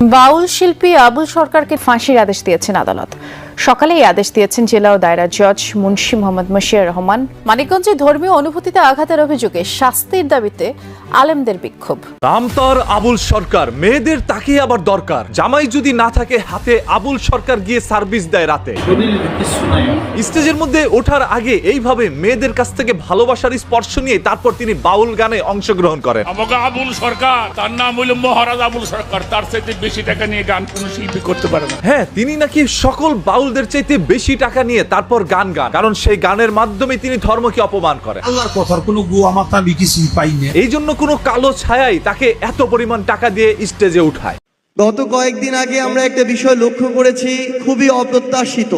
বাউল শিল্পী আবুল সরকারকে ফাঁসির আদেশ দিয়েছেন আদালত। সকালে এই আদেশ দিয়েছেন জেলা ও দায়রা জজ মুন্সি মোহাম্মদ মশিয়ার রহমান। মানিকগঞ্জে ধর্মীয় অনুভূতিতে আঘাতের অভিযোগে শাস্তির দাবিতে আলেমদের বিক্ষোভ। রামতার আবুল সরকার মেয়েদের তাকে আবার দরকার। জামাই যদি না থাকে হাতে আবুল সরকার গিয়ে সার্ভিস দেয় রাতে। স্টেজের মধ্যে ওঠার আগে এইভাবে মেয়েদের কাছ থেকে ভালোবাসার স্পর্শ নিয়ে তারপর তিনি বাউল গানে অংশগ্রহণ করেন। আমাকে আবুল সরকার তার নাম হইল মহারাজ আবুল সরকার তার চাইতে বেশি টাকা নিয়ে গান কোনো শিল্পী করতে পারে না। হ্যাঁ তিনি নাকি সকল বাউলদের চাইতে বেশি টাকা নিয়ে তারপর গান গান কারণ সেই গানের মাধ্যমে তিনি ধর্মকে অপমান করেন। আল্লাহর কথার কোনো গুয়া মাথা আমি কিছুই পাই না। এই জন্য কোনো কালো ছায়াই তাকে এত পরিমাণ টাকা দিয়ে স্টেজে উঠায়। গত কয়েকদিন আগে আমরা একটা বিষয় লক্ষ্য করেছি খুবই অপ্রত্যাশিত।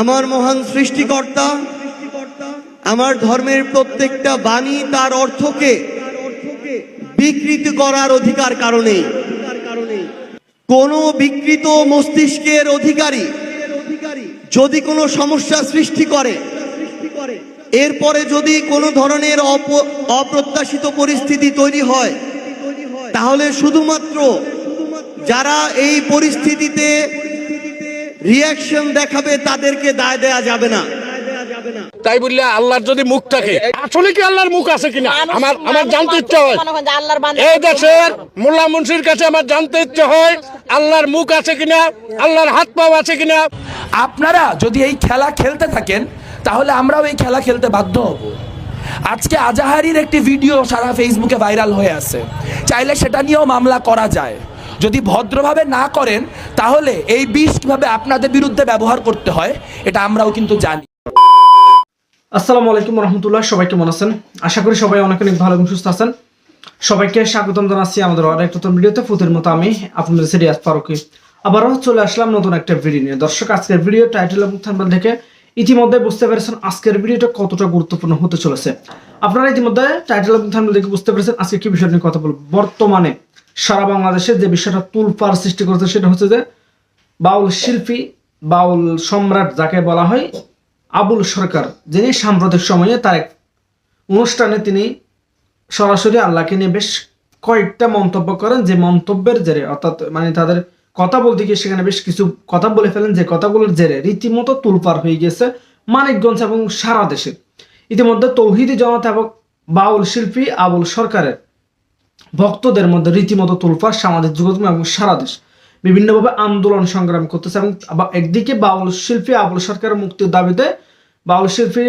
আমার মহান সৃষ্টিকর্তা আমার ধর্মের প্রত্যেকটা বাণী তার অর্থকে বিকৃত করার অধিকার কারণে কোন বিকৃত মস্তিষ্কের অধিকারী যদি কোনো সমস্যা সৃষ্টি করে, এরপরে যদি কোনো ধরনের অপ- অপ্রত্যাশিত পরিস্থিতি তৈরি হয়, তাহলে শুধুমাত্র যারা এই পরিস্থিতিতে রিয়াকশন দেখাবে তাদেরকে দায় দেয়া যাবে না। তাই বললে আল্লাহর যদি মুখ থাকে আসলে কি আল্লাহর মুখ আছে কিনা? আমার আমার জানতে ইচ্ছা হয়। এই দেশের মোল্লা মুন্সির কাছে আমার জানতে ইচ্ছে হয় আল্লাহর মুখ আছে কিনা আল্লাহর হাত পাও আছে কিনা। আপনারা যদি এই খেলা খেলতে থাকেন তাহলে আমরাও এই খেলা খেলতে বাধ্য হব। আজকে আজাহারির একটি ভিডিও সারা ফেসবুকে ভাইরাল হয়ে আছে। চাইলে সেটা নিয়েও মামলা করা যায়। যদি ভদ্রভাবে না করেন তাহলে এই বিষ কীভাবে আপনাদের বিরুদ্ধে ব্যবহার করতে হয় এটা আমরাও কিন্তু জানি। আসসালামু আলাইকুম রহমতুল্লাহ, সবাই কেমন আছেন? আশা করি সবাই অনেক অনেক ভালো এবং সুস্থ আছেন। সবাইকে স্বাগতম জানাচ্ছি আমাদের আরেক নতুন ভিডিওতে। ফুতের মতো আমি আপনাদের সিরিয়াস ফারুকি। আবারও চলে আসলাম নতুন একটা ভিডিও নিয়ে। দর্শক, আজকের ভিডিও টাইটেল এবং থাম্বনেল দেখে ইতিমধ্যে বুঝতে পেরেছেন আজকের ভিডিওটা কতটা গুরুত্বপূর্ণ হতে চলেছে। আপনারা ইতিমধ্যে টাইটেল এবং থাম্বনেল দেখে বুঝতে পেরেছেন আজকে কি বিষয় নিয়ে কথা বলব। বর্তমানে সারা বাংলাদেশে যে বিষয়টা তুলপার সৃষ্টি করেছে, সেটা হচ্ছে যে বাউল শিল্পী, বাউল সম্রাট যাকে বলা হয় আবুল সরকার, যিনি সাম্প্রতিক সময়ে তার এক অনুষ্ঠানে তিনি সরাসরি আল্লাহকে নিয়ে বেশ কয়েকটা মন্তব্য করেন। যে মন্তব্যের জেরে, অর্থাৎ মানে তাদের কথা বলতে গিয়ে সেখানে বেশ কিছু কথা বলে ফেলেন। যে কথাগুলোর জেরে রীতিমতো তুলপার হয়ে গেছে মানিকগঞ্জ এবং সারা দেশে। ইতিমধ্যে তৌহিদি জনতা এবং বাউল শিল্পী আবুল সরকারের ভক্তদের মধ্যে রীতিমতো তুলপার সামাজিক যোগাযোগ এবং সারা দেশ। বিভিন্নভাবে আন্দোলন সংগ্রাম করতেছে এবং একদিকে বাউল শিল্পী আবুল সরকারের মুক্তির দাবিতে বাউল শিল্পী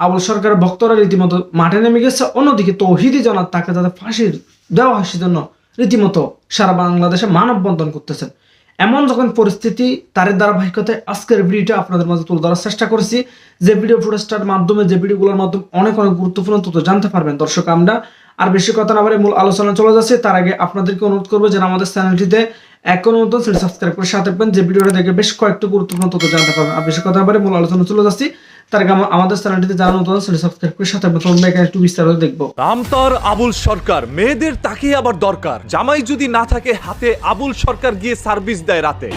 আবুল সরকারের ভক্তরা রীতিমতো মাঠে নেমে গেছে, অন্যদিকে তৌহিদি জনাত তাকে যাতে ফাঁসির, দেওয়া হয় সেজন্য রীতিমতো সারা বাংলাদেশে মানববন্ধন করতেছেন এমন যখন পরিস্থিতি, তার ধারাবাহিকতায় আজকের ভিডিওটা আপনাদের মাঝে তুলে ধরার চেষ্টা করেছি। যে ভিডিও ফুটেজটার মাধ্যমে, যে ভিডিওগুলোর মাধ্যমে অনেক অনেক গুরুত্বপূর্ণ তথ্য জানতে পারবেন দর্শক আমরা। আর বেশি কথা না বলে মূল আলোচনা চলে যাচ্ছে। তার আগে আপনাদেরকে অনুরোধ করব যেন আমাদের চ্যানেলটিতে এখনও মতো সাবস্ক্রাইব করে সাথে পান যে ভিডিওটা দেখে বেশ কয়েকটা গুরুত্বপূর্ণ তথ্য জানতে পারবেন। আর বেশি কথা বলে মূল আলোচনা চলে যাচ্ছি। তার আমাদের চ্যানেলটিতে জানানো নতুন সেটা সাবস্ক্রাইব করে সাথে থাকবেন একটু বিস্তারিত দেখব। রামতার আবুল সরকার মেয়েদের তাকে আবার দরকার। জামাই যদি না থাকে হাতে আবুল সরকার গিয়ে সার্ভিস দেয় রাতে।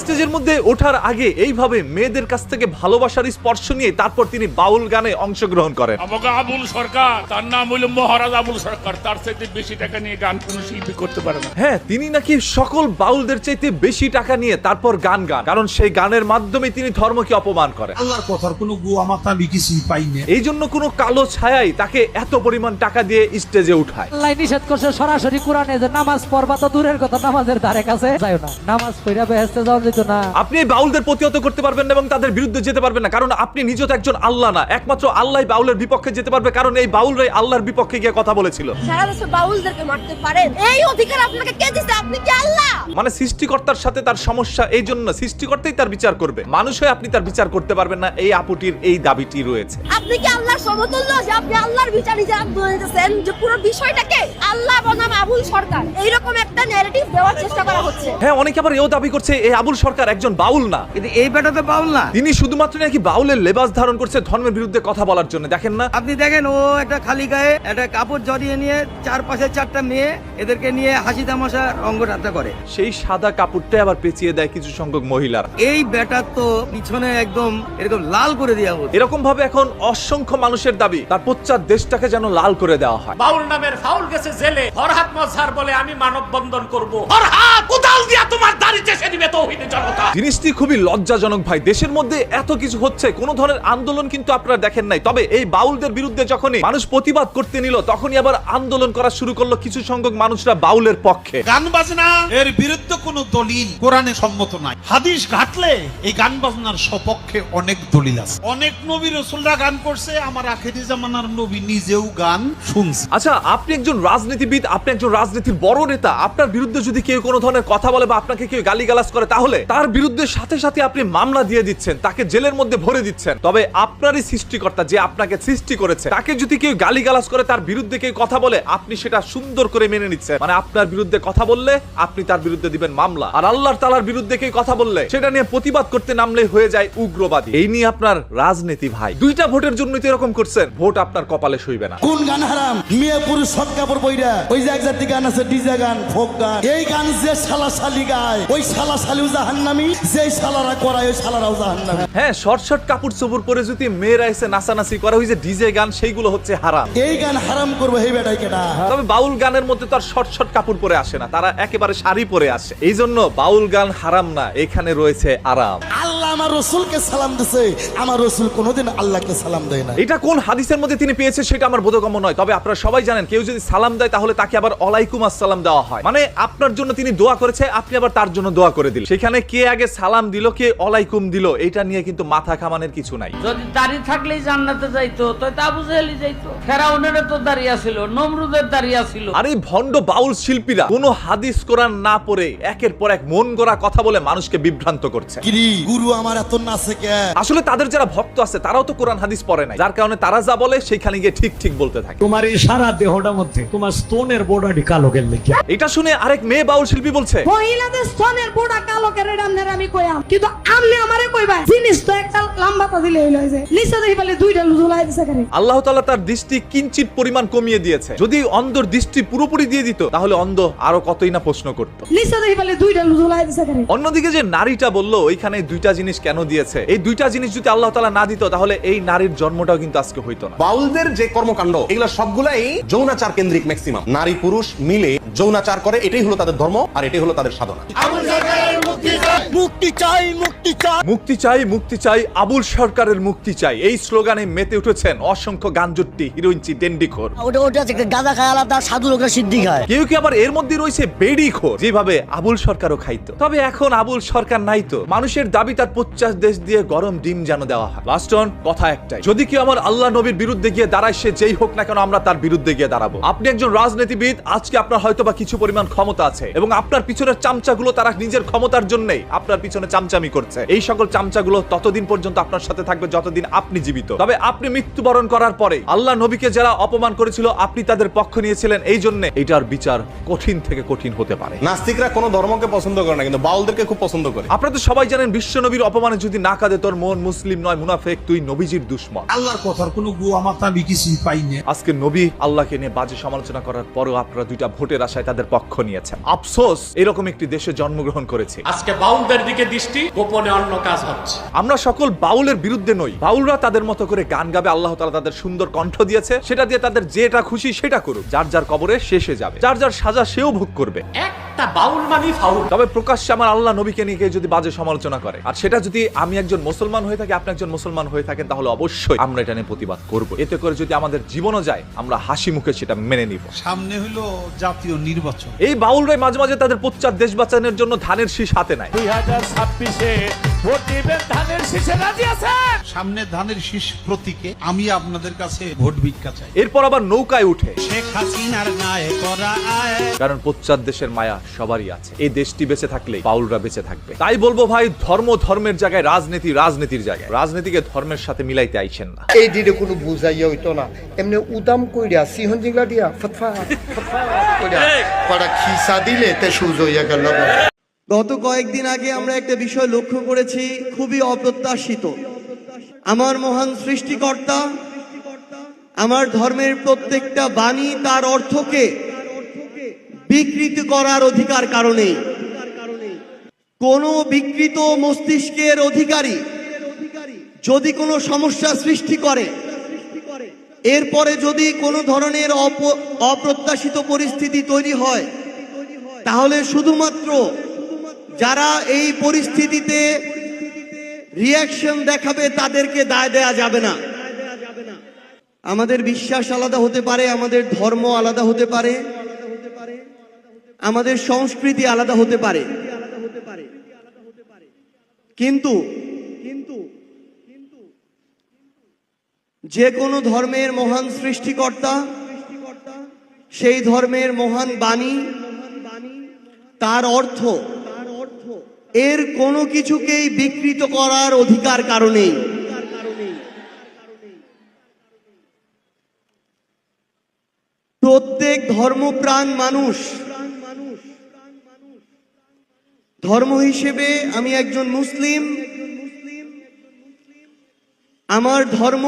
স্টেজের মধ্যে ওঠার আগে এইভাবে মেয়েদের কাছ থেকে ভালোবাসার স্পর্শ নিয়ে তারপর তিনি বাউল গানে অংশগ্রহণ করেন। আমাকে আবুল সরকার তার নাম হইল মহারাজ আবুল সরকার। তার চাইতে বেশি টাকা নিয়ে গান কোনো শিল্পী করতে পারে না। হ্যাঁ তিনি নাকি সকল বাউলদের চাইতে বেশি টাকা নিয়ে তারপর গান গান। কারণ সেই গানের মাধ্যমে তিনি ধর্মকে অপমান করেন। আল্লাহর কথার কোনো গুয়া মাথা আমি কিছুই পাই না। এই জন্য কোনো কালো ছায়াই তাকে এত পরিমাণ টাকা দিয়ে স্টেজে উঠায়। আল্লাহ নিষেধ করছে সরাসরি কোরআনে যে নামাজ পড়বা তো দূরের কথা নামাজের ধারে কাছে যাও না। নামাজ পড়া বেহেস্তে যাওয়া যেত না। আপনি এই বাউলদের প্রতিহত করতে পারবেন না এবং তাদের বিরুদ্ধে যেতে পারবেন না কারণ আপনি নিজে তো একজন আল্লাহ না একমাত্র আল্লাহ বাউলের বিপক্ষে যেতে পারবে কারণ এই বাউলরাই আল্লাহর বিপক্ষে গিয়ে কথা বলেছিল। সারা দেশে বাউলদেরকে মারতে পারেন। এই অধিকার আপনাকে কে দিছে? আপনি কি আল্লাহ? মানে সৃষ্টিকর্তার সাথে তার সমস্যা এই জন্য সৃষ্টিকর্তাই তার বিচার করবে। মানুষ হয়ে আপনি তার বিচার করতে পারবেন। না এই আপুটির এই দাবিটি রয়েছে। আপনি কি আল্লাহর সমতুল্য? যে আপনি আল্লাহর বিচার নিজে নিতেছেন যে পুরো বিষয়টাকে আল্লাহ বনাম আবুল সরকার এইরকম একটা ন্যারেটিভ দেওয়ার চেষ্টা করা হচ্ছে। হ্যাঁ অনেকে আবার এও দাবি করছে এই আবুল সরকার একজন বাউল না। কিন্তু এই বেটা তো পাউল না। তিনি শুধুমাত্র নাকি বাউলের লেবাস ধারণ করছে ধর্মের বিরুদ্ধে কথা বলার জন্য। দেখেন না। আপনি দেখেন ও একটা খালি গায়ে একটা কাপড় জড়িয়ে নিয়ে চার পাশে চারটা মেয়ে এদেরকে নিয়ে হাসি তামাশা রঙ্গটাতে করে। সেই সাদা কাপড়টাই আবার পেঁচিয়ে দেয় কিছু সংখ্যক মহিলার। এই ব্যাটার তো পিছনে একদম এরকম লাল করে দেওয়া হতো এরকম ভাবে এখন অসংখ্য মানুষের দাবি তার দেশটাকে যেন লাল করে দেওয়া হয়। বাউল নামের ফাউল গেছে জেলে ফরহাদ মজহার বলে আমি মানব বন্ধন করব। ফরহাদ কোদাল দিয়া তোমার দাড়ি চেষে দিবে তৌহিদের জনতা। জিনিসটি খুবই লজ্জাজনক ভাই দেশের মধ্যে এত কিছু হচ্ছে কোন ধরনের আন্দোলন কিন্তু আপনারা দেখেন নাই। তবে এই বাউলদের বিরুদ্ধে যখনই মানুষ প্রতিবাদ করতে নিল তখনই আবার আন্দোলন করা শুরু করল কিছু সংখ্যক মানুষরা বাউলের পক্ষে। গান বাজনা এর বিরুদ্ধে কোনো দলিল কোরআনে সম্মত নাই। হাদিস ঘাটলে এই গান বাজনার সপক্ষে অনেক দলিল আছে। অনেক নবী রসুলরা গান করছে আমার আখেরি জামানার নবী নিজেও গান শুনছে। আচ্ছা আপনি একজন রাজনীতিবিদ আপনি একজন রাজনীতির বড় নেতা আপনার বিরুদ্ধে যদি কেউ কোনো ধরনের কথা বলে বা আপনাকে কেউ গালিগালাজ করে তাহলে তার বিরুদ্ধে সাথে সাথে আপনি মামলা দিয়ে দিচ্ছেন তাকে জেলের মধ্যে ভরে দিচ্ছেন। তবে আপনারই সৃষ্টিকর্তা যে আপনাকে সৃষ্টি করেছে তাকে যদি কেউ গালিগালাজ করে তার বিরুদ্ধে কেউ কথা বলে আপনি সেটা সুন্দর করে মেনে নিচ্ছেন। মানে আপনার বিরুদ্ধে কথা বললে আপনি তার বিরুদ্ধে দিবেন মামলা। আর আল্লাহর তালার বিরুদ্ধে কেউ কথা বললে সেটা নিয়ে প্রতিবাদ করতে নামলে হয়ে যায় উগ্রবাদী। এই নিয়ে আপনার রাজনীতি ভাই। দুইটা ভোটের জন্যই তো এরকম করছেন। ভোট আপনার কপালে সইবে না। কোন গান হারাম? মেয়ে পুরুষ সব কাপড় বইরা ওই যে এক জাতি গান আছে ডিজে গান ফোক গান। এই গান যে শালা শালি গায় ওই শালা শালিও জাহান্নামি। যেই শালারা করায় ওই শালারাও জাহান্নামি। হ্যাঁ শর্ট শর্ট কাপড় চোপড় পরে যদি মেয়েরা এসে নাচানাচি করে ওই যে ডিজে গান সেইগুলো হচ্ছে হারাম। এই গান হারাম করব এই বেটাই কেটা তবে বাউল গানের মধ্যে তো আর শর্ট শর্ট কাপড় পরে আসে না। তারা একেবারে শাড়ি পরে আসে। এই জন্য বাউল গান হারাম না। এখানে রয়েছে আরাম। আল্লাহ আমার রসুলকে সালাম দিছে আমার রসুল কোনোদিন আল্লাহকে সালাম দেয় না এটা কোন হাদিসের মধ্যে তিনি পেয়েছে সেটা আমার বোধগম্য নয়। তবে আপনারা সবাই জানেন কেউ যদি সালাম দেয় তাহলে তাকে আবার অলাইকুম আসসালাম দেওয়া হয়। মানে আপনার জন্য তিনি দোয়া করেছে আপনি আবার তার জন্য দোয়া করে দিল সেখানে কে আগে সালাম দিল কে অলাইকুম দিল এটা নিয়ে কিন্তু মাথা খামানের কিছু নাই। যদি দাঁড়িয়ে থাকলেই জান্নাতে যাইতো তো আবু জাহেলি যাইতো। ফেরাউনের তো দাঁড়িয়ে ছিল নমরুদের দাঁড়িয়ে ছিল আর এই ভণ্ড বাউল শিল্পীরা কোনো হাদিস কোরআন না পড়ে একের পর এক মন গড়া কথা বলে মানুষকে বিভ্রান্ত করছে। কিরি গুরু আমার এত নাচে কে? আসলে তাদের যারা ভক্ত আছে তারাও তো কোরআন হাদিস পড়ে নাই। যার কারণে তারা যা বলে সেইখানে গিয়ে ঠিক ঠিক বলতে থাকে। তোমার এই সারা দেহটার মধ্যে তোমার স্তনের বোর্ডাটি কালো গেলে এটা শুনে আরেক মেয়ে বাউল শিল্পী বলছে মহিলাদের স্তনের পোড়া কালো কেরে রান্নার আমি কইয়াম। কিন্তু আমনে আমারে কইবা জিনিস তো একটা লম্বাটা দিলে হইল যে নিচে দেখি বলে দুইটা ঝুলাই দিছে করে। আল্লাহ তাআলা তার দৃষ্টি কিঞ্চিত পরিমাণ কমিয়ে দিয়েছে। যদি অন্ধর দৃষ্টি পুরোপুরি দিয়ে দিত তাহলে অন্ধ আরও কতই না প্রশ্ন করত। নিচে দেখি বলে দুইটা ঝুলাই দিছে করে। অন্যদিকে যে নারীটা বলল ওইখানে দুইটা জিনিস কেন দিয়েছে? এই দুইটা জিনিস যদি আল্লাহ তাআলা না দিত তাহলে এই নারীর জন্মটাও কিন্তু আজকে হইতো না। বাউলদের যে কর্মকাণ্ড এগুলো সবগুলাই যৌনাচার কেন্দ্রিক ম্যাক্সিমাম নারী পুরুষ মিলে যৌনাচার করে এটাই হলো তাদের ধর্ম আর এটাই হলো তাদের সাধনা। মুক্তি চাই মুক্তি চাই মুক্তি চাই। মুক্তি চাই আবুল সরকারের মুক্তি চাই। এই স্লোগানে মেতে উঠেছেন অসংখ্য গাঞ্জুট্টি হিরোইনচি ডেন্ডিখোর। ওটা ওটা গাঁদা খায় আলাদা সাধু লোকের সিদ্ধি খায়। কেউ কি আবার এর মধ্যে রয়েছে বেড়ি খোর যেভাবে আবুল সরকারও খাইতো? তবে এখন আবুল সরকার নাই তো। মানুষের দাবি তার পঞ্চাশ দেশ দিয়ে গরম ডিম যেন দেওয়া হয়। লাস্টন কথা একটাই। যদি কেউ আমার আল্লাহ নবীর বিরুদ্ধে গিয়ে দাঁড়ায় সে যেই হোক না কেন আমরা তার বিরুদ্ধে গিয়ে দাঁড়াবো। আপনি একজন রাজনীতিবিদ আজকে আপনার হয়তো বা কিছু পরিমাণ ক্ষমতা আছে এবং আপনার পিছনের চামচাগুলো তারা নিজের ক্ষমতার জন্যই আপনার পিছনে চামচামি করছে। এই সকল চামচাগুলো ততদিন পর্যন্ত আপনার সাথে থাকবে যতদিন আপনি জীবিত। তবে আপনি মৃত্যুবরণ করার পরে আল্লাহ নবীকে যারা অপমান করেছিল আপনি তাদের পক্ষ নিয়েছিলেন। এই জন্য এটার বিচার কঠিন থেকে কঠিন হতে পারে। নাস্তিকরা কোনো ধর্মকে পছন্দ করে না কিন্তু বাউলদেরকে খুব পছন্দ করে। আপনারা তো সবাই জানেন বিশ্ব নবীর অপমানে যদি না কাঁদে তোর মন মুসলিম নয় মুনাফেক তুই নবীজির দুশ্মন। আল্লাহর কথার কোনো গুয়া মাথা কিছুই পাই না আজকে নবী আল্লাহকে নিয়ে বাজে সমালোচনা করার পরেও আপনারা দুইটা ভোটের আশায় তাদের পক্ষ নিয়েছেন। আফসোস এরকম একটি দেশে জন্মগ্রহণ করেছে। আজকে বাউলদের দিকে দৃষ্টি গোপনে অন্য কাজ হচ্ছে। আমরা সকল বাউলের বিরুদ্ধে নই। বাউলরা তাদের মতো করে গান গাবে আল্লাহ তালা তাদের সুন্দর কণ্ঠ দিয়েছে। সেটা দিয়ে তাদের যেটা খুশি সেটা করুক। যার যার কবরে শেষে যাবে। যার যার সাজা সেও ভোগ করবে। একটা বাউল মানে ফাউল। তবে প্রকাশ্যে আমার আল্লাহ নবীকে নিয়ে যদি বাজে সমালোচনা করে আর সেটা যদি আমি একজন মুসলমান হয়ে থাকি আপনি একজন মুসলমান হয়ে থাকেন তাহলে অবশ্যই আমরা এটা নিয়ে প্রতিবাদ করব। এতে করে যদি আমাদের জীবনও যায় আমরা হাসি মুখে সেটা মেনে নিব। সামনে হলো জাতীয় নির্বাচন। এই বাউলরাই মাঝে মাঝে তাদের পশ্চাৎ দেশ বাঁচানোর জন্য ধানের শীষ হাতে নেয়। দুই হাজার ছাব্বিশে ভোট দিবেন ধানের শীষে রাজি আছেন? সামনে ধানের শীষ প্রতীকে আমি আপনাদের কাছে ভোট ভিক্ষা চাই। এরপর আবার নৌকায় উঠে। শেখ হাসিনার গায়ে করা আয়। কারণ পশ্চাৎ দেশের মায়া সবারই আছে। এই দেশটি বেঁচে থাকলে বাউলরা বেঁচে থাকবে। তাই বলব ভাই ধর্ম ধর্মের জায়গায় রাজনীতি রাজনীতি রাজনীতির জায়গায়। রাজনীতিকে ধর্মের সাথে মিলাইতে আইছেন না। এই দিলে কোনো বুঝাইয়া হইতো না। এমনি উদাম কইরা সিহন জিংলা দিয়া ফতফা ফতফা কইরা কড়া খিসা দিলে তে সুজ হইয়া গেল। গত কয়েকদিন আগে আমরা একটা বিষয় লক্ষ্য করেছি খুবই অপ্রত্যাশিত। আমার মহান সৃষ্টিকর্তা আমার ধর্মের প্রত্যেকটা বাণী তার অর্থকে বিকৃত করার অধিকার কারণেই। কোনো বিকৃত মস্তিষ্কের অধিকারী যদি কোনো সমস্যা সৃষ্টি করে, এরপরে যদি কোনো ধরনের অপ- অপ্রত্যাশিত পরিস্থিতি তৈরি হয়, তাহলে শুধুমাত্র যারা এই পরিস্থিতিতে রিয়াকশন দেখাবে তাদেরকে দায় দেয়া যাবে না। আমাদের বিশ্বাস আলাদা হতে পারে, আমাদের ধর্ম আলাদা হতে পারে, আমাদের সংস্কৃতি আলাদা হতে পারে। কিন্তু যে কোনো ধর্মের মহান সৃষ্টিকর্তা, সেই ধর্মের মহান বাণী, তার অর্থ, এর কোনো কিছুকেই বিকৃত করার অধিকার কারণেই প্রত্যেক ধর্মপ্রাণ মানুষ, ধর্ম হিসেবে আমি একজন মুসলিম, আমার ধর্ম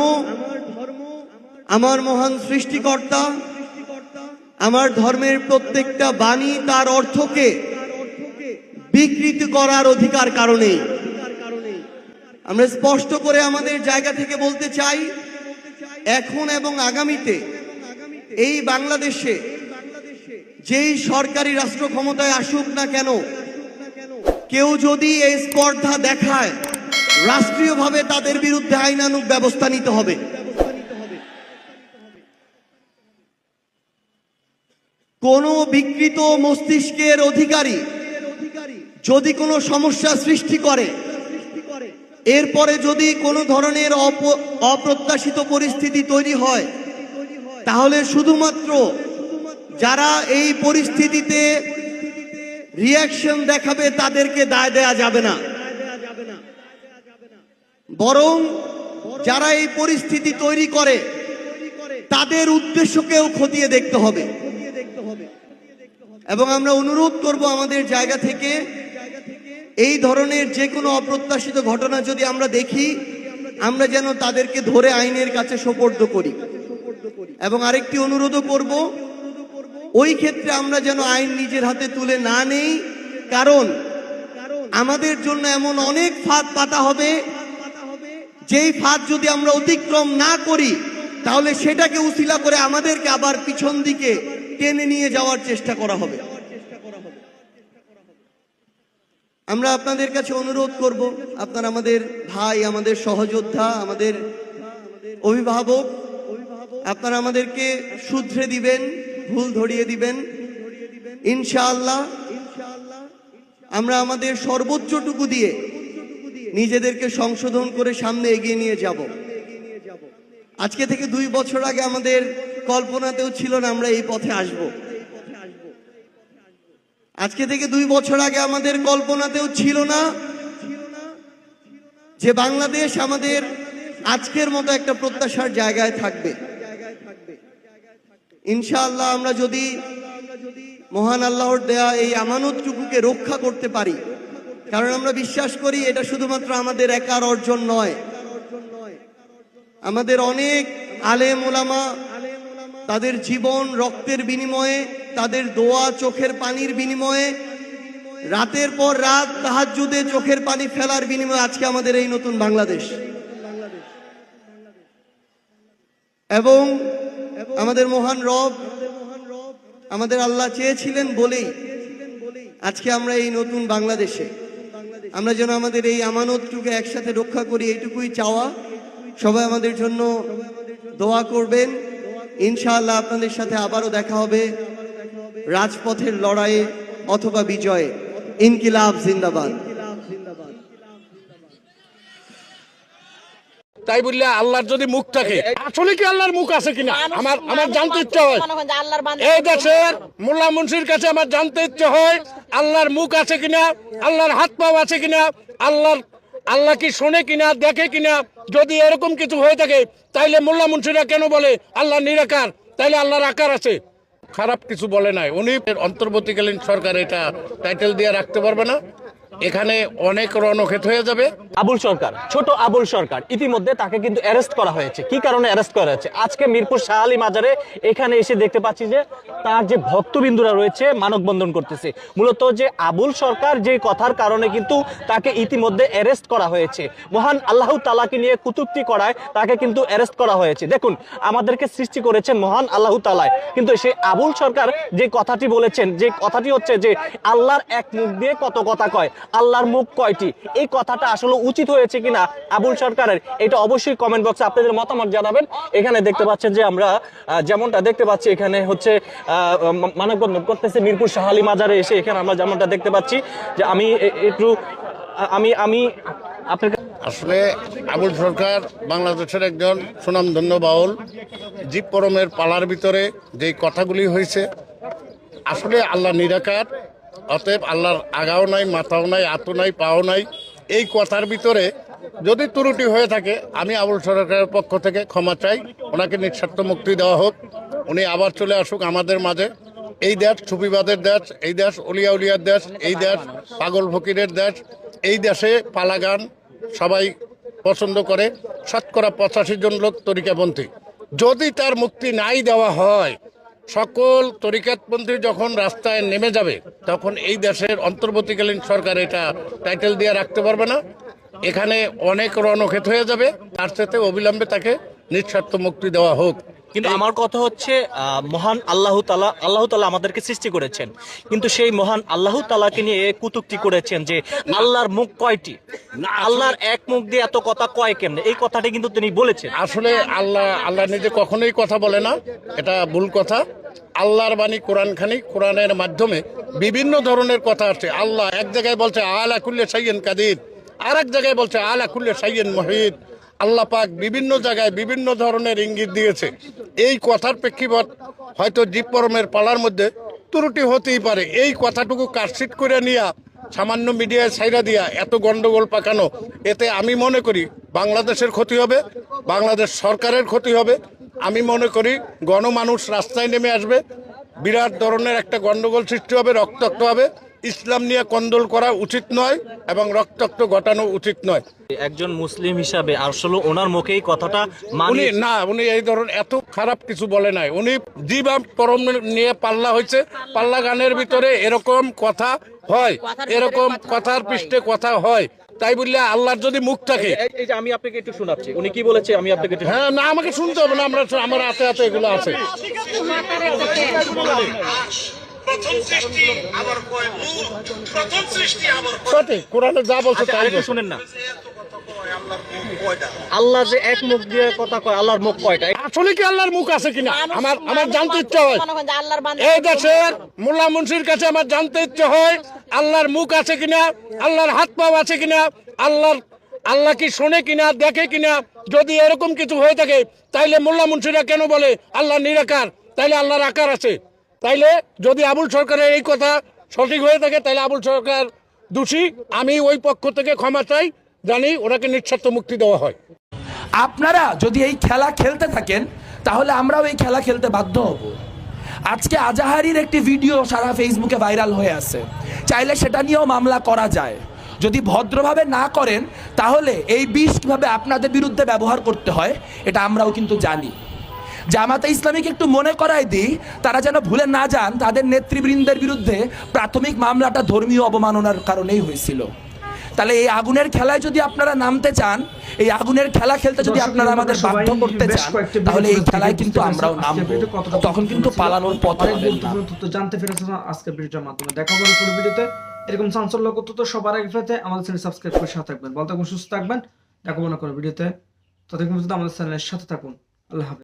আমার মহান সৃষ্টিকর্তা, আমার ধর্মের প্রত্যেকটা বাণী তার অর্থকে বিকৃত করার অধিকার কারণে। আমরা স্পষ্ট করে আমাদের জায়গা থেকে বলতে চাই, এখন এবং আগামীতে এই বাংলাদেশে যেই সরকারি রাষ্ট্র ক্ষমতায় আসুক না কেন, কেউ যদি এই স্পর্ধা দেখায়, রাষ্ট্রীয়ভাবে তাদের বিরুদ্ধে আইনানুগ ব্যবস্থা নিতে হবে। কোনো বিকৃত মস্তিষ্কের অধিকারী যদি কোনো সমস্যা সৃষ্টি করে, এরপরে যদি কোনো ধরনের অপ- অপ্রত্যাশিত পরিস্থিতি তৈরি হয়, তাহলে শুধুমাত্র যারা এই পরিস্থিতিতে রিয়াকশন দেখাবে তাদেরকে দায় দেয়া যাবে না। বরং যারা এই পরিস্থিতি তৈরি করে, তাদের উদ্দেশ্যকেও খতিয়ে দেখতে হবে। এবং আমরা অনুরোধ করব আমাদের জায়গা থেকে এই ধরনের যে কোনো অপ্রত্যাশিত ঘটনা যদি আমরা দেখি, আমরা যেন তাদেরকে ধরে আইনের কাছে সোপর্দ করি। এবং আরেকটি অনুরোধও করব, ওই ক্ষেত্রে আমরা যেন আইন নিজের হাতে তুলে না নেই, কারণ আমাদের জন্য এমন অনেক ফাঁদ পাতা হবে, যেই ফাঁদ যদি আমরা অতিক্রম না করি, তাহলে সেটাকে উসিলা করে আমাদেরকে আবার পিছন দিকে টেনে নিয়ে যাওয়ার চেষ্টা করা হবে। আমরা আপনাদের কাছে অনুরোধ করব, আপনারা আমাদের ভাই, আমাদের সহযোদ্ধা, আমাদের অভিভাবক, আপনারা আমাদেরকে শুধরে দিবেন, ভুল ধরিয়ে দিবেন। ইনশাআল্লাহ আমরা আমাদের সর্বোচ্চটুকু দিয়ে নিজেদেরকে সংশোধন করে সামনে এগিয়ে নিয়ে যাব। আজকে থেকে দুই বছর আগে আমাদের কল্পনাতেও ছিল না আমরা এই পথে আসব। আজকে থেকে দুই বছর আগে আমাদের কল্পনাতেও ছিল না যে বাংলাদেশ আমাদের আজকের মতো একটা প্রত্যাশার জায়গায় থাকবে। ইনশাআল্লাহ আমরা যদি মহান আল্লাহর দেয়া এই আমানতটুকুকে রক্ষা করতে পারি, কারণ আমরা বিশ্বাস করি এটা শুধুমাত্র আমাদের একার অর্জন নয়। আমাদের অনেক আলেম ওলামা তাদের জীবন রক্তের বিনিময়ে, তাদের দোয়া চোখের পানির বিনিময়ে, রাতের পর রাত তাহাজ্জুদে চোখের পানি ফেলার বিনিময়ে আজকে আমাদের এই নতুন বাংলাদেশ। এবং আমাদের মহান রব, আমাদের আল্লাহ চেয়েছিলেন বলেই আজকে আমরা এই নতুন বাংলাদেশে, আমরা যেন আমাদের এই আমানতটুকু একসাথে রক্ষা করি, এইটুকুই চাওয়া। সবাই আমাদের জন্য দোয়া করবেন। ইনশাআল্লাহ আপনাদের সাথে আবারও দেখা হবে। রাজপথের লড়াইয়ে অথবা বিজয়ে। ইনকিলাব জিন্দাবাদ। তাই বললে আল্লাহর যদি মুখ থাকে আসলে কি আল্লাহর মুখ আছে কিনা? আমার আমার জানতে ইচ্ছা হয়। এই দেশের মোল্লা মুন্সির কাছে আমার জানতে ইচ্ছে হয় আল্লাহর মুখ আছে কিনা? আল্লাহর হাত পাও আছে কিনা? আল্লাহর আল্লাহ কি শোনে কিনা, দেখে কিনা, যদি এরকম কিছু হয়ে থাকে, তাইলে মোল্লা মুন্সিরা কেন বলে আল্লাহ নিরাকার? তাইলে আল্লাহর আকার আছে। খারাপ কিছু বলে নাই। উনি অন্তর্বর্তীকালীন সরকার, এটা টাইটেল দিয়ে রাখতে পারবে না। এখানে অনেক রণক্ষেত হয়ে যাবে। আবুল সরকার, ছোট আবুল সরকার, ইতিমধ্যে তাকে কিন্তু অ্যারেস্ট করা হয়েছে। কি কারণে অ্যারেস্ট করা হয়েছে? আজকে মিরপুর শাহ আলী মাজারে এখানে এসে দেখতে পাচ্ছি যে তার যে ভক্তবিন্দুরা রয়েছে, মানববন্ধন করতেছে। মূলত যে আবুল সরকার যে কথার কারণে কিন্তু তাকে ইতিমধ্যে অ্যারেস্ট করা হয়েছে। মহান আল্লাহ তালাকে নিয়ে কুতুক্তি করায় তাকে কিন্তু অ্যারেস্ট করা হয়েছে। দেখুন, আমাদেরকে সৃষ্টি করেছেন মহান আল্লাহ তালায় কিন্তু সেই আবুল সরকার যে কথাটি বলেছেন, যে কথাটি হচ্ছে যে, আল্লাহর এক মুখ দিয়ে কত কথা কয়। আল্লাহর মুখ কয়টি? এই কথাটা আসলে উচিত হয়েছে কিনা আবুল সরকারের? এটা অবশ্যই কমেন্ট বক্সে আপনাদের মতামত জানাবেন। এখানে দেখতে পাচ্ছেন যে আমরা যেমনটা দেখতে পাচ্ছি, এখানে হচ্ছে মানববন্ধন করতেছে মিরপুর শাহালি মাজারে এসে এখানে আমরা যেমনটা দেখতে পাচ্ছি যে আমি একটু আমি আমি আপনার আসলে আবুল সরকার বাংলাদেশের একজন সুনামধন্য বাউল। জীব পরমের পালার ভিতরে যেই কথাগুলি হয়েছে, আসলে আল্লাহ নিরাকার। অতএব আল্লাহর আগাও নাই, মাথাও নাই আতো নাই, পাও নাই, এই কথার ভিতরে যদি ত্রুটি হয়ে থাকে, আমি আবুল সরকারের পক্ষ থেকে ক্ষমা চাই, ওনাকে নিঃস্বার্থ মুক্তি দেওয়া হোক, উনি আবার চলে আসুক আমাদের মাঝে। এই দেশ ছুপিবাদের দেশ, এই দেশ অলিয়া উলিয়ার দেশ, এই দেশ পাগল ফকিরের দেশ, এই দেশে পালাগান সবাই পছন্দ করে। শতকরা পঁচাশি জন লোক তরিকাপন্থী। যদি তার মুক্তি নাই দেওয়া হয় সকল তরিকাতপন্থী যখন রাস্তায় নেমে যাবে, তখন এই দেশের অন্তর্বর্তীকালীন সরকার এটা টাইটেল দিয়ে রাখতে পারবে না। এখানে অনেক রণক্ষেত হয়ে যাবে, তার সাথে অবিলম্বে তাকে নিঃস্বার্থ মুক্তি দেওয়া হোক। কিন্তু আমার কথা হচ্ছে মহান আল্লাহ তালা আল্লাহ তালা আমাদেরকে সৃষ্টি করেছেন। কিন্তু সেই মহান আল্লাহ তালাকে নিয়ে কুতুক্তি করেছেন যে আল্লাহর মুখ কয়টি? আল্লাহর এক মুখ দিয়ে এত কথা কয় কেমনে? এই কথাটি কিন্তু তিনি বলেছেন। আসলে আল্লাহ আল্লাহ নিজে কখনোই কথা বলে না এটা ভুল কথা। আল্লাহর বাণী কোরআন খানি কোরআনের মাধ্যমে বিভিন্ন ধরনের কথা আছে। আল্লাহ এক জায়গায় বলছে আলা কুল্লে সাইয়েন কাদির। আর এক জায়গায় বলছে আলা কুল্লে সাইয়েন মহিদ আল্লাহ পাক বিভিন্ন জায়গায় বিভিন্ন ধরনের ইঙ্গিত দিয়েছে। এই কথার প্রেক্ষিপট হয়তো জীব পরমের পালার মধ্যে ত্রুটি হতেই পারে। এই কথাটুকু কাটশিট করে নিয়া সামান্য মিডিয়ায় ছাইরা দিয়া এত গন্ডগোল পাকানো, এতে আমি মনে করি বাংলাদেশের ক্ষতি হবে, বাংলাদেশ সরকারের ক্ষতি হবে। আমি মনে করি গণমানুষ রাস্তায় নেমে আসবে, বিরাট ধরনের একটা গন্ডগোল সৃষ্টি হবে, রক্তাক্ত হবে। ইসলাম নিয়ে কন্দল করা উচিত নয় এবং রক্তাক্ত ঘটানো উচিত নয়। একজন মুসলিম হিসাবে আসলে ওনার মুখেই কথাটা উনি না উনি এই ধরনের এত খারাপ কিছু বলে নাই। উনি জীবাম পরম নিয়ে পাল্লা হয়েছে। পাল্লা গানের ভিতরে এরকম কথা হয়। এরকম কথার পৃষ্ঠে কথা হয়। তাই বললে আল্লাহর যদি মুখ থাকে এই- এই যে আমি আপনাকে একটু শোনাচ্ছি। উনি কি বলেছে? আমি আপনাকে একটু হ্যাঁ না আমাকে শুনতে হবে না। আমরা আমার হাতে হাতে এগুলো আছে। সঠিক কোরআনে যা বলছে আচ্ছা, তাই শুনেন না। আল্লাহ যে এক মুখ দিয়ে কথা কয় আল্লাহর মুখ কয়টা? আসলে কি আল্লাহর মুখ আছে কিনা? আমার আমার জানতে ইচ্ছা হয়। এই দেশের মোল্লা মুন্সির কাছে আমার জানতে ইচ্ছে হয় আল্লাহর মুখ আছে কিনা আল্লাহর হাত পাও আছে কিনা আল্লাহর আল্লাহ কি শোনে কিনা দেখে কিনা? যদি এরকম কিছু হয়ে থাকে তাইলে মোল্লা মুন্সিরা কেন বলে আল্লাহ নিরাকার তাইলে আল্লাহর আকার আছে। তাইলে যদি আবুল সরকারের এই কথা সঠিক হয়ে থাকে তাহলে আবুল সরকার দোষী। আমি ওই পক্ষ থেকে ক্ষমা চাই, জানি ওনাকে নিঃস্বার্থ মুক্তি দেওয়া হয়। আপনারা যদি এই খেলা খেলতে থাকেন, তাহলে আমরাও এই খেলা খেলতে বাধ্য হব। আজকে আজাহারির একটি ভিডিও সারা ফেসবুকে ভাইরাল হয়ে আছে। চাইলে সেটা নিয়েও মামলা করা যায়। যদি ভদ্রভাবে না করেন, তাহলে এই বিষ কীভাবে আপনাদের বিরুদ্ধে ব্যবহার করতে হয়, এটা আমরাও কিন্তু জানি। জামাতে ইসলামীকে একটু মনে করাই দিই তারা যেন ভুলে না যান তাদের নেতৃবৃন্দের বিরুদ্ধে প্রাথমিক মামলাটা ধর্মীয় অবমাননার কারণেই হয়েছিল। তাহলে এই আগুনের খেলায় যদি আপনারা নামতে চান এই আগুনের খেলা খেলতে যদি আপনারা আমাদের বাধ্য করতে চান তাহলে এই খেলায় কিন্তু আমরাও নামবো। তখন কিন্তু পালানোর পথ গুরুত্বপূর্ণ জানতে পেরেছেন আজকের ভিডিওর মাধ্যমে। দেখা হবে পুরো ভিডিওতে। এরকম চাঞ্চল্যকর তথ্য সবার আগে পেতে আমাদের চ্যানেল সাবস্ক্রাইব করে সাথে থাকবেন। ভালো থাকুন সুস্থ থাকবেন। দেখা হবে না কোনো ভিডিওতে। ততক্ষণ পর্যন্ত আমাদের চ্যানেলের সাথে থাকুন। আল্লাহ হাফেজ।